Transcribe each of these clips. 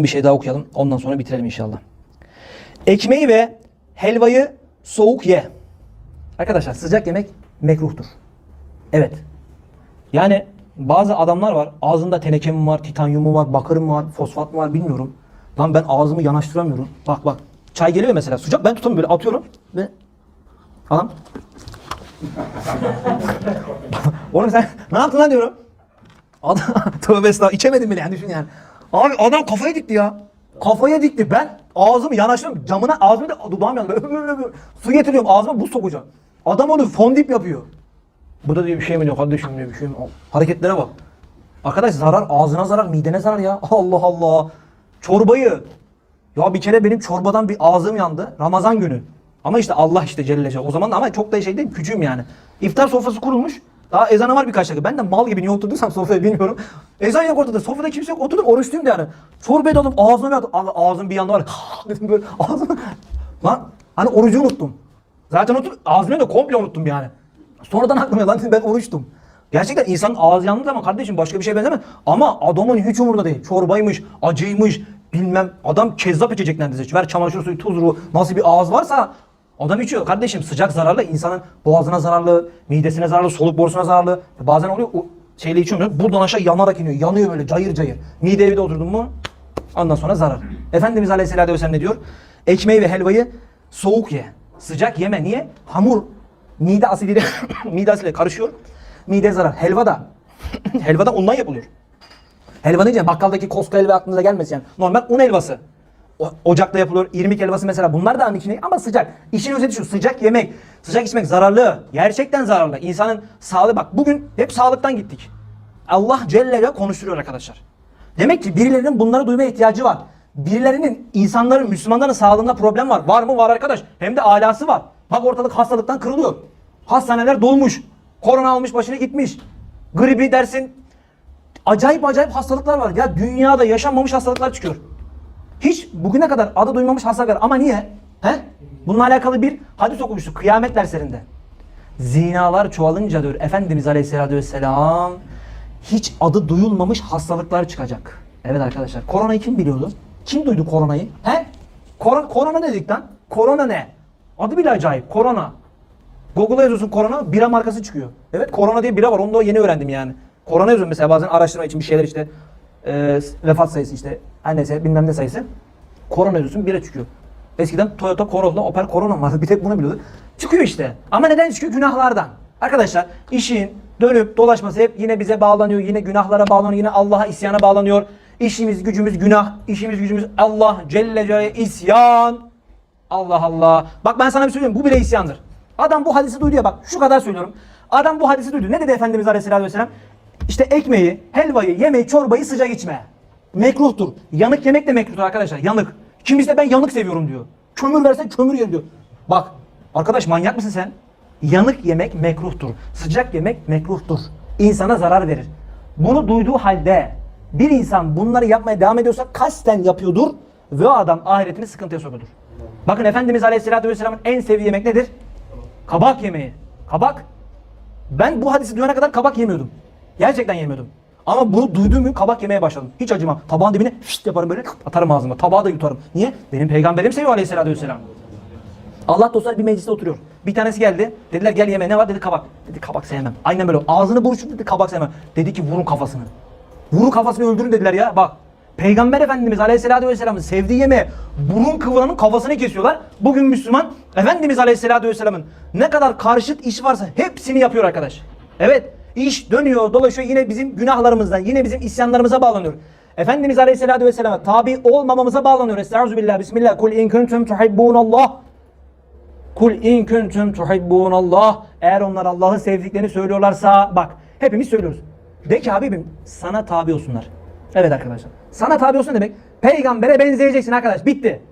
Son bir şey daha okuyalım. Ondan sonra bitirelim inşallah. Ekmeği ve helvayı soğuk ye. Arkadaşlar sıcak yemek mekruhtur. Evet. Yani bazı adamlar var. Ağzında teneke mi var, titanyum mu var, bakır mı var, fosfat mı var bilmiyorum. Lan ben ağzımı yanaştıramıyorum. Bak bak. Çay geliyor mesela sıcak. Ben tutamıyorum böyle atıyorum ve Adam. Oğlum sen ne yaptın lan diyorum. Adam tövbe estağfurullah içemedim bile yani düşün yani. Abi adam kafaya dikti ya. Kafaya dikti. Ben ağzımı yanaştırıyorum. Camına ağzımı da dudağım yandı. Su getiriyorum ağzıma buz sokacağım. Adam onu fondip yapıyor. Bu da diyor bir şey mi diyor kardeşim diyor bir şey mi? Hareketlere bak. Arkadaş zarar ağzına zarar midene zarar ya. Allah Allah. Çorbayı. Ya bir kere benim çorbadan bir ağzım yandı. Ramazan günü. Ama işte Allah işte Celle. O zaman ama çok da şey değil küçüğüm yani. İftar sofrası kurulmuş. Daha ezana var birkaç dakika. Ben de mal gibi niye oturduysam sofraya bilmiyorum. Ezan yok ortada. Sofrada kimse yok. Oturdum oruçluyum da yani. Çorbayı da aldım ağzıma bir attım. Ağ- Ağzım bir yanda var. dedim böyle ağzım. Lan hani orucu unuttum. Zaten otur ağzımı da komple unuttum yani. Sonradan aklıma lan ben oruçtum. Gerçekten insanın ağzı yandığı zaman kardeşim başka bir şey benzemez. Ama adamın hiç umurunda değil. Çorbaymış, acıymış, bilmem. Adam kezzap içecek neredeyse. Ver çamaşır suyu, tuzlu. Nasıl bir ağız varsa adam içiyor. Kardeşim sıcak zararlı. insanın boğazına zararlı, midesine zararlı, soluk borusuna zararlı. Bazen oluyor o şeyle içiyorum. Buradan aşağı yanarak iniyor. Yanıyor böyle cayır cayır. Mideye bir de oturdun mu ondan sonra zarar. Efendimiz Aleyhisselatü Vesselam ne diyor? Ekmeği ve helvayı soğuk ye. Sıcak yeme. Niye? Hamur mide asidiyle mide asidiyle karışıyor. Mide zarar. Helva da helva da undan yapılıyor. Helva deyince bakkaldaki koska helva aklınıza gelmesin yani. Normal un helvası. Ocakta yapılıyor. İrmik helvası mesela. Bunlar da aynı içine ama sıcak. İşin özeti şu. Sıcak yemek, sıcak içmek zararlı. Gerçekten zararlı. İnsanın sağlığı bak bugün hep sağlıktan gittik. Allah Celle ile konuşturuyor arkadaşlar. Demek ki birilerinin bunları duymaya ihtiyacı var. Birilerinin insanların, Müslümanların sağlığında problem var. Var mı? Var arkadaş. Hem de alası var. Bak ortalık hastalıktan kırılıyor. Hastaneler dolmuş. Korona almış başını gitmiş. Gribi dersin. Acayip acayip hastalıklar var. Ya dünyada yaşanmamış hastalıklar çıkıyor. Hiç bugüne kadar adı duymamış hastalıklar. Ama niye? He? Bununla alakalı bir hadis okumuştuk kıyamet derslerinde. Zinalar çoğalınca diyor Efendimiz Aleyhisselatü Vesselam hiç adı duyulmamış hastalıklar çıkacak. Evet arkadaşlar koronayı kim biliyordu? Kim duydu koronayı? He? Korona, korona ne dedik lan? Korona ne? Adı bile acayip. Korona. Google'a yazıyorsun korona bira markası çıkıyor. Evet korona diye bira var onu da yeni öğrendim yani. Korona yazıyorum mesela bazen araştırma için bir şeyler işte e, vefat sayısı işte her neyse bilmem ne sayısı. Korona yazıyorsun bira çıkıyor. Eskiden Toyota Corolla, Opel Corona vardı. Bir tek bunu biliyorduk. Çıkıyor işte. Ama neden çıkıyor? Günahlardan. Arkadaşlar işin dönüp dolaşması hep yine bize bağlanıyor. Yine günahlara bağlanıyor. Yine Allah'a isyana bağlanıyor. İşimiz gücümüz günah. işimiz gücümüz Allah Celle Celle isyan. Allah Allah. Bak ben sana bir söyleyeyim. Bu bile isyandır. Adam bu hadisi duydu ya bak şu kadar söylüyorum. Adam bu hadisi duydu. Ne dedi Efendimiz Aleyhisselatü Vesselam? İşte ekmeği, helvayı, yemeği, çorbayı sıcak içme. Mekruhtur. Yanık yemek de mekruhtur arkadaşlar. Yanık. Kimisi de ben yanık seviyorum diyor. Kömür versen kömür yer diyor. Bak arkadaş manyak mısın sen? Yanık yemek mekruhtur. Sıcak yemek mekruhtur. İnsana zarar verir. Bunu duyduğu halde bir insan bunları yapmaya devam ediyorsa kasten yapıyordur ve o adam ahiretini sıkıntıya sokuyordur. Bakın Efendimiz Aleyhisselatü Vesselam'ın en sevdiği yemek nedir? Kabak yemeği. Kabak. Ben bu hadisi duyana kadar kabak yemiyordum. Gerçekten yemiyordum. Ama bunu duyduğum gün kabak yemeye başladım. Hiç acımam. Tabağın dibine fişt yaparım böyle atarım ağzıma. Tabağı da yutarım. Niye? Benim peygamberim seviyor aleyhissalatü vesselam. Allah dostlar bir mecliste oturuyor. Bir tanesi geldi. Dediler gel yeme ne var? Dedi kabak. Dedi kabak sevmem. Aynen böyle. Ağzını buruşturup dedi kabak sevmem. Dedi ki vurun kafasını. Vurun kafasını öldürün dediler ya. Bak. Peygamber Efendimiz Aleyhisselatü Vesselam'ın sevdiği yemeğe burun kıvranın kafasını kesiyorlar. Bugün Müslüman Efendimiz Aleyhisselatü Vesselam'ın ne kadar karşıt iş varsa hepsini yapıyor arkadaş. Evet iş dönüyor dolaşıyor yine bizim günahlarımızdan yine bizim isyanlarımıza bağlanıyor. Efendimiz Aleyhisselatü Vesselam'a tabi olmamamıza bağlanıyor. Estağfirullah. Bismillah. Kul in kuntum tuhibbunallah. Kul in kuntum tuhibbunallah. Eğer onlar Allah'ı sevdiklerini söylüyorlarsa bak hepimiz söylüyoruz. De ki Habibim sana tabi olsunlar. Evet arkadaşlar. Sana tabi olsun demek peygambere benzeyeceksin arkadaş. Bitti.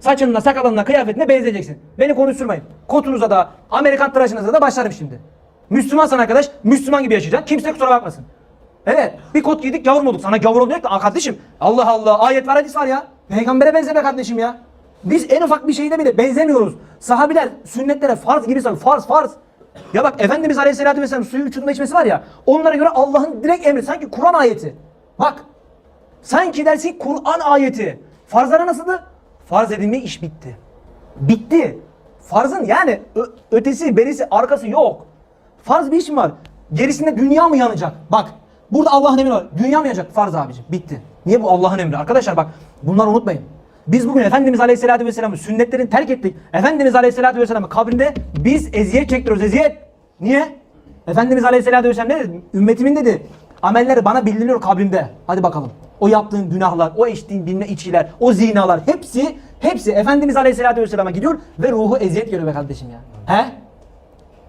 Saçınla, sakalınla, kıyafetine benzeyeceksin. Beni konuşturmayın. Kotunuza da, Amerikan tıraşınıza da başlarım şimdi. Müslümansan arkadaş, Müslüman gibi yaşayacaksın. Kimse kusura bakmasın. Evet, bir kot giydik gavur olduk? Sana gavur da Aa, kardeşim. Allah Allah, ayet var hadis var ya. Peygambere benzeme kardeşim ya. Biz en ufak bir şeyde bile benzemiyoruz. Sahabiler sünnetlere farz gibi sanıyor. Farz, farz. Ya bak Efendimiz Aleyhisselatü Vesselam suyu uçurma içmesi var ya. Onlara göre Allah'ın direkt emri. Sanki Kur'an ayeti. Bak Sanki dersin Kur'an ayeti. Farzlara nasıldı? Farz edilme iş bitti. Bitti. Farzın yani ötesi, berisi, arkası yok. Farz bir iş mi var? Gerisinde dünya mı yanacak? Bak burada Allah'ın emri var. Dünya mı yanacak? Farz abicim. Bitti. Niye bu Allah'ın emri? Arkadaşlar bak bunları unutmayın. Biz bugün Efendimiz Aleyhisselatü Vesselam'ı sünnetlerini terk ettik. Efendimiz Aleyhisselatü Vesselam'ı kabrinde biz eziyet çektiriyoruz. Eziyet. Niye? Efendimiz Aleyhisselatü Vesselam ne dedi? Ümmetimin dedi. Amelleri bana bildiriliyor kabrimde. Hadi bakalım. O yaptığın günahlar, o içtiğin bilme içkiler, o zinalar hepsi hepsi Efendimiz Aleyhisselatü Vesselam'a gidiyor ve ruhu eziyet görüyor be kardeşim ya. He?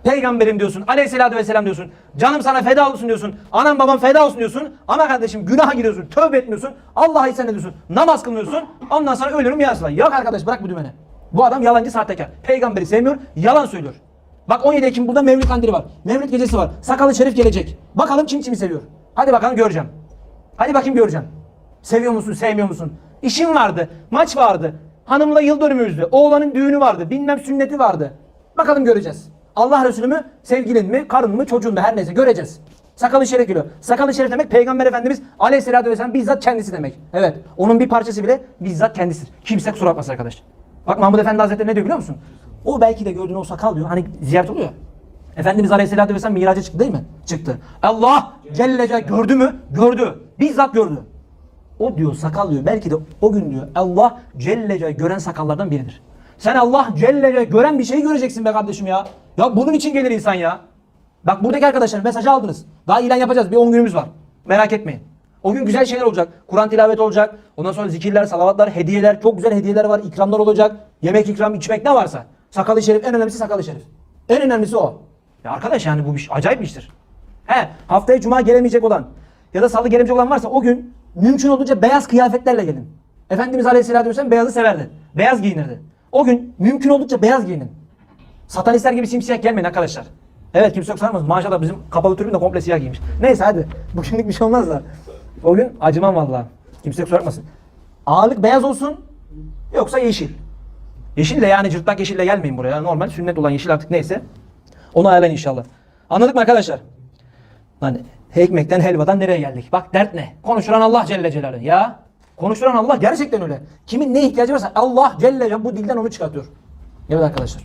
Peygamberim diyorsun, aleyhissalatü vesselam diyorsun, canım sana feda olsun diyorsun, anam babam feda olsun diyorsun ama kardeşim günaha giriyorsun, tövbe etmiyorsun, Allah'a isyan ediyorsun, namaz kılmıyorsun, ondan sonra ölürüm ya Resulallah. Yok arkadaş bırak bu dümeni. Bu adam yalancı sahtekar. Peygamberi sevmiyor, yalan söylüyor. Bak 17 Ekim burada Mevlid kandili var. Mevlid gecesi var. Sakalı şerif gelecek. Bakalım kim kimi seviyor. Hadi bakalım göreceğim. Hadi bakayım göreceğim. Seviyor musun, sevmiyor musun? İşim vardı, maç vardı. Hanımla yıl dönümümüzdü. Oğlanın düğünü vardı, bilmem sünneti vardı. Bakalım göreceğiz. Allah Resulü mü, sevgilin mi, karın mı, çocuğun mu her neyse göreceğiz. Sakalı şerif geliyor. Sakalı şerif demek Peygamber Efendimiz Aleyhisselatü Vesselam bizzat kendisi demek. Evet. Onun bir parçası bile bizzat kendisidir. Kimse kusura bakmasın arkadaş. Bak Mahmud Efendi Hazretleri ne diyor biliyor musun? O belki de gördüğün o sakal diyor. Hani ziyaret oluyor. Efendimiz Aleyhisselatü Vesselam miraca çıktı değil mi? Çıktı. Allah Celle Celle gördü mü? Gördü. Bizzat gördü. O diyor sakal diyor belki de o gün diyor Allah Celle Celle gören sakallardan biridir. Sen Allah Celle gören bir şeyi göreceksin be kardeşim ya. Ya bunun için gelir insan ya. Bak buradaki arkadaşlar mesajı aldınız. Daha ilan yapacağız. Bir 10 günümüz var. Merak etmeyin. O gün güzel şeyler olacak. Kur'an tilaveti olacak. Ondan sonra zikirler, salavatlar, hediyeler. Çok güzel hediyeler var. ikramlar olacak. Yemek ikram, içmek ne varsa. Sakalı şerif en önemlisi sakalı şerif. En önemlisi o. Ya arkadaş yani bu bir, acayip bir iştir. He haftaya cuma gelemeyecek olan ya da salı gelemeyecek olan varsa o gün mümkün olduğunca beyaz kıyafetlerle gelin. Efendimiz Aleyhisselatü Vesselam beyazı severdi. Beyaz giyinirdi. O gün mümkün oldukça beyaz giyinin. Satanistler gibi simsiyah gelmeyin arkadaşlar. Evet kimse yok sanmaz. Maşallah bizim kapalı tribün de komple siyah giymiş. Neyse hadi. Bugünlük bir şey olmaz da. O gün acımam vallahi. Kimse sormasın. Ağırlık beyaz olsun yoksa yeşil. Yeşil de yani cırtlak yeşille gelmeyin buraya. Normal sünnet olan yeşil artık neyse. Onu ayarlayın inşallah. Anladık mı arkadaşlar? Lan ekmekten helvadan nereye geldik? Bak dert ne? Konuşuran Allah Celle Celaluhu. Ya konuşuran Allah gerçekten öyle. Kimin ne ihtiyacı varsa Allah Celle bu dilden onu çıkartıyor. Evet arkadaşlar.